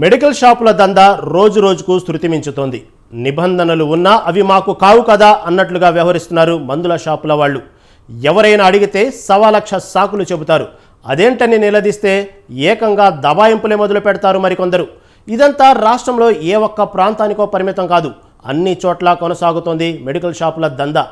Medical షాపుల దందా రోజు రోజుకు శృతి మించుతోంది నిబంధనలు ఉన్నా అవి మాకు కావు కదా అన్నట్లుగా వ్యవహరిస్తున్నారు మందుల షాపుల వాళ్ళు. ఎవరైనా అడిగితే సవా లక్ష సాకులు చెబుతారు. అదేంటని నిలదీస్తే ఏకంగా దబాయింపులే మొదలు పెడతారు మరికొందరు ఇదంతా రాష్ట్రంలో ఏ ఒక్క ప్రాంతానికో పరిమితం కాదు. అన్ని చోట్ల కొనసాగుతోంది మెడికల్ షాపుల దందా.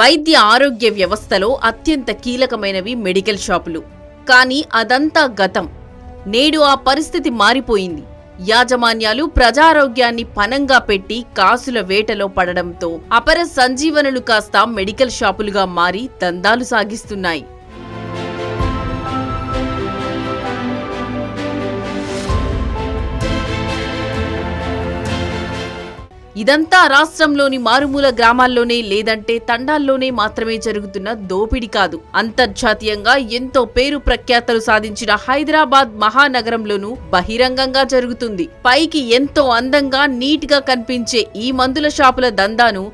వైద్య ఆరోగ్య వ్యవస్థలో అత్యంత కీలకమైనవి మెడికల్ షాపులు. కానీ అదంతా గతం. నేడు ఆ పరిస్థితి మారిపోయింది. యాజమాన్యాలు ప్రజారోగ్యాన్ని పనంగా పెట్టి కాసుల వేటలో పడడంతో అపర సంజీవనులు కాస్త మెడికల్ షాపులుగా మారి దందాలు సాగిస్తున్నాయి. ఇదంతా రాష్ట్రంలోని మారుమూల గ్రామాల్లోనే లేదంటే తండాల్లోనే మాత్రమే జరుగుతున్న దోపిడీ కాదు. అంతర్జాతీయంగా ఎంతో పేరు ప్రఖ్యాతలు సాధించిన హైదరాబాద్ మహానగరంలోనూ బహిరంగంగా జరుగుతుంది. పైకి ఎంతో అందంగా నీట్గా కనిపించే ఈ మందుల షాపుల దందాను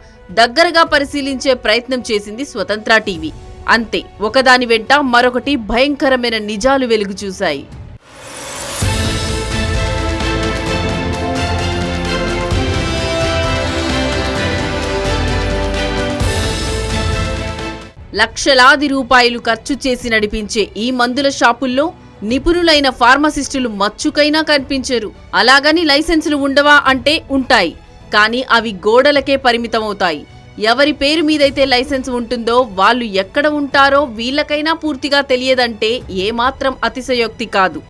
దగ్గరగా పరిశీలించే ప్రయత్నం చేసింది స్వతంత్ర టీవీ. అంతే ఒకదాని వెంట మరొకటి భయంకరమైన నిజాలు వెలుగు చూశాయి లక్షలాది రూపాయలు ఖర్చు చేసి నడిపించే ఈ మందుల షాపుల్లో నిపుణులైన ఫార్మసిస్టులు మచ్చుకైనా కనిపించరు. అలాగని లైసెన్సులు ఉండవా అంటే ఉంటాయి. కానీ అవి గోడలకే పరిమితమవుతాయి. ఎవరి పేరు మీదైతే లైసెన్స్ ఉంటుందో వాళ్ళు ఎక్కడ ఉంటారో వీళ్ళకైనా పూర్తిగా తెలియదంటే ఏమాత్రం అతిశయోక్తి కాదు.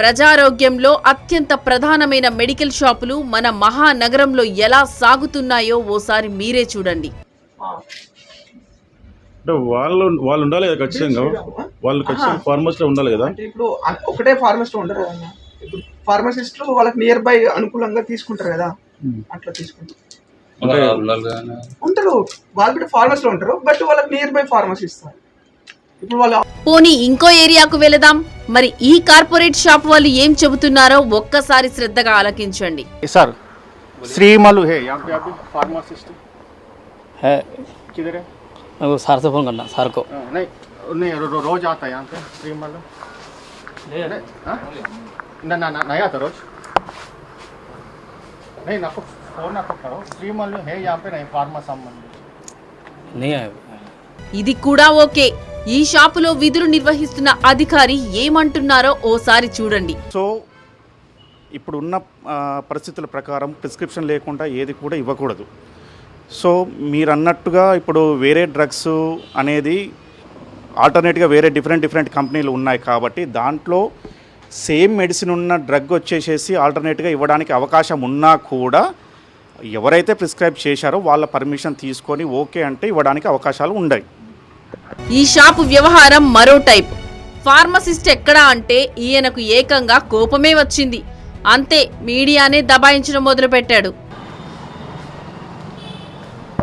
ప్రజారోగ్యంలో అత్యంత ప్రధానమైన మెడికల్ షాపులు మన మహానగరంలో ఎలా సాగుతున్నాయో ఓసారి మీరే చూడండి. అంటే వాళ్ళు వాళ్ళు ఉండాలి కదా ఖచ్చితంగా. వాళ్ళు ఖచ్చితంగా ఫార్మర్స్లో ఉండాలి కదా. ఇప్పుడు ఒకటే ఫార్మసిస్ట్ ఉండరు కదా ఇప్పుడు ఫార్మసిస్టులు వాళ్ళకి నియర్ బై అనుకూలంగా తీసుకుంటారు కదా. అట్లా తీసుకుంటారు. ఉంటారు. వాళ్ళు కూడా ఫార్మసీ లో ఉంటారు. బట్ వాళ్ళకి నియర్ బై ఫార్మసీ ఇస్తారు ఇప్పుడు వాళ్ళు పోనీ ఇంకో ఏరియాకు వెళదాం. మరి ఈ కార్పొరేట్ షాప్ వాళ్ళు ఏం చెబుతున్నారో ఒక్కసారి శ్రద్ధగా ఆలకించండి सर श्रीमलु है यहाँ पे अभी फार्मासिस्ट है किधर है मैं वो सर से फ़ोन करना सर को हाँ, नहीं नहीं रो, रो, रोज आता है यहाँ पे श्रीमलु नहीं, हाँ? ना ना ना नहीं आता रोज नहीं ना फोन ना करो श्रीमलु है यहाँ पे नहीं फार्मा संबंधी नहीं है ఇది కూడా ఓకే ఈ షాపులో విధులు నిర్వహిస్తున్న అధికారి ఏమంటున్నారో ఓసారి చూడండి. సో ఇప్పుడున్న ఉన్న పరిస్థితుల ప్రకారం ప్రిస్క్రిప్షన్ లేకుండా ఏది కూడా ఇవ్వకూడదు. సో మీరు అన్నట్టుగా ఇప్పుడు వేరే డ్రగ్స్ అనేది ఆల్టర్నేట్గా వేరే డిఫరెంట్ డిఫరెంట్ కంపెనీలు ఉన్నాయి కాబట్టి దాంట్లో సేమ్ మెడిసిన్ ఉన్న డ్రగ్ వచ్చేసేసి ఆల్టర్నేట్గా ఇవ్వడానికి అవకాశం ఉన్నా కూడా ఎవరైతే ప్రిస్క్రైబ్ చేశారో వాళ్ళ పర్మిషన్ తీసుకొని ఓకే అంటే ఇవ్వడానికి అవకాశాలు ఉన్నాయి ఈ షాపు వ్యవహారం మరో టైప్. ఫార్మసిస్ట్ ఎక్కడా అంటే ఈయనకు ఏకంగా కోపమే వచ్చింది. అంతే మీడియానే దబాయించడం మొదలుపెట్టాడు.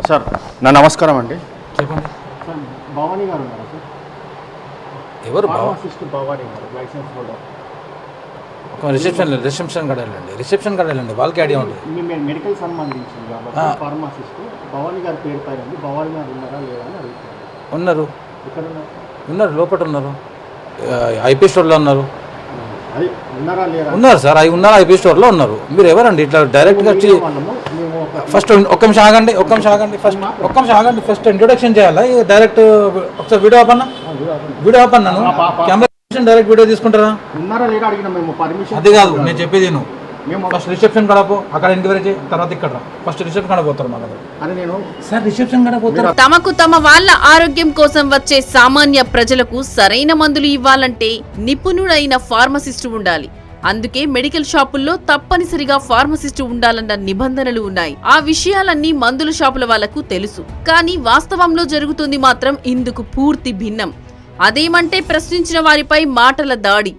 సార్ నా నమస్కారం అండి. చెప్పండి. సార్ భవానీ గారు ఉన్నారా సార్? ఎవరు? బావ ఫార్మాసిస్ట్ భవానీ గారు లైసెన్స్ హోల్డర్. ఒక రిసెప్షన్ రిసెప్షన్ కాడ వెళ్ళండి రిసెప్షన్ కాడ వెళ్ళండి వాళ్ళకి ఐడియా ఉంటుంది మీ మె- మెడికల్ సంబంధించింది కాబట్టి ఆ. ఫార్మాసిస్ట్ భవానీ గారి పేరు పైన ఉంది. భవానీ గారు ఉన్నారా లేదా అని అడుగుతున్నాను. ఉన్నారు. ఇక్కడ ఉన్నారు లోపల ఉన్నారు. ఐపీ స్టోర్లో ఉన్నారు. ఉన్నారా సార్ అవి ఉన్నారు ఐపీ స్టోర్లో ఉన్నారు. మీరు ఎవరండి? ఇట్లా డైరెక్ట్గా వచ్చి ఫస్ట్ ఒక్క నిమిషం ఆగండి ఒక్క నిమిషం ఆగండి ఫస్ట్ ఒక్క నిమిషం ఆగండి ఫస్ట్ ఇంట్రొడక్షన్ చేయాలా? డైరెక్ట్ ఒకసారి వీడియో ఆపన్నా వీడియో ఆపన్నాను కెమెరా డైరెక్ట్ వీడియో తీసుకుంటారా? ఉన్నారా లేదా అడిగిన మేము పర్మిషన్ అది కాదు నేను చెప్పేది మేము ఫస్ట్ రిసెప్షన్ కాడ పో అక్కడ ఎంక్వైరీ చేయి తర్వాత ఇక్కడ రా. ఫస్ట్ రిసెప్షన్ కాడ పోతారు మన దగ్గర. అని నేను సార్ రిసెప్షన్ కాడ పోతారు. తమకు తమ వాళ్ళ ఆరోగ్యం కోసం వచ్చే సామాన్య ప్రజలకు సరైన మందులు ఇవ్వాలంటే నిపుణుడైన ఫార్మసిస్టు ఉండాలి. అందుకే మెడికల్ షాపుల్లో తప్పనిసరిగా ఫార్మసిస్టు ఉండాలన్న నిబంధనలు ఉన్నాయి. ఆ విషయాలన్నీ మందుల షాపుల వాళ్ళకు తెలుసు. కానీ వాస్తవంలో జరుగుతుంది మాత్రం ఇందుకు పూర్తి భిన్నం. అదేమంటే ప్రశ్నించిన వారిపై మాటల దాడి.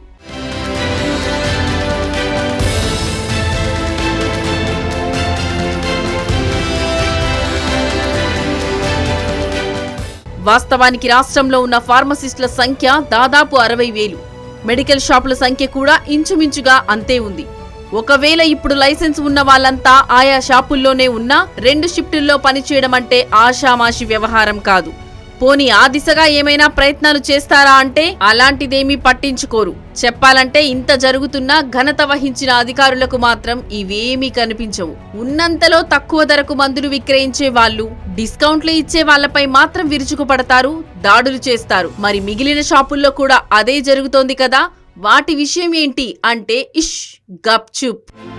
వాస్తవానికి రాష్ట్రంలో ఉన్న ఫార్మసిస్టుల సంఖ్య దాదాపు అరవై వేలు. మెడికల్ షాపుల సంఖ్య కూడా ఇంచుమించుగా అంతే ఉంది. ఒకవేళ ఇప్పుడు లైసెన్స్ ఉన్న వాళ్ళంతా ఆయా షాపుల్లోనే ఉన్నా రెండు షిఫ్టుల్లో పనిచేయడం అంటే ఆషామాషి వ్యవహారం కాదు. పోనీ ఆ దిశగా ఏమైనా ప్రయత్నాలు చేస్తారా అంటే అలాంటిదేమీ పట్టించుకోరు. చెప్పాలంటే ఇంత జరుగుతున్నా ఘనత వహించిన అధికారులకు మాత్రం ఇవేమీ కనిపించవు. ఉన్నంతలో తక్కువ ధరకు మందులు విక్రయించే వాళ్ళు డిస్కౌంట్లు ఇచ్చే వాళ్ళపై మాత్రం విరుచుకుపడతారు దాడులు చేస్తారు. మరి మిగిలిన షాపుల్లో కూడా అదే జరుగుతోంది కదా? వాటి విషయం ఏంటి అంటే ఇష్ గప్చుప్.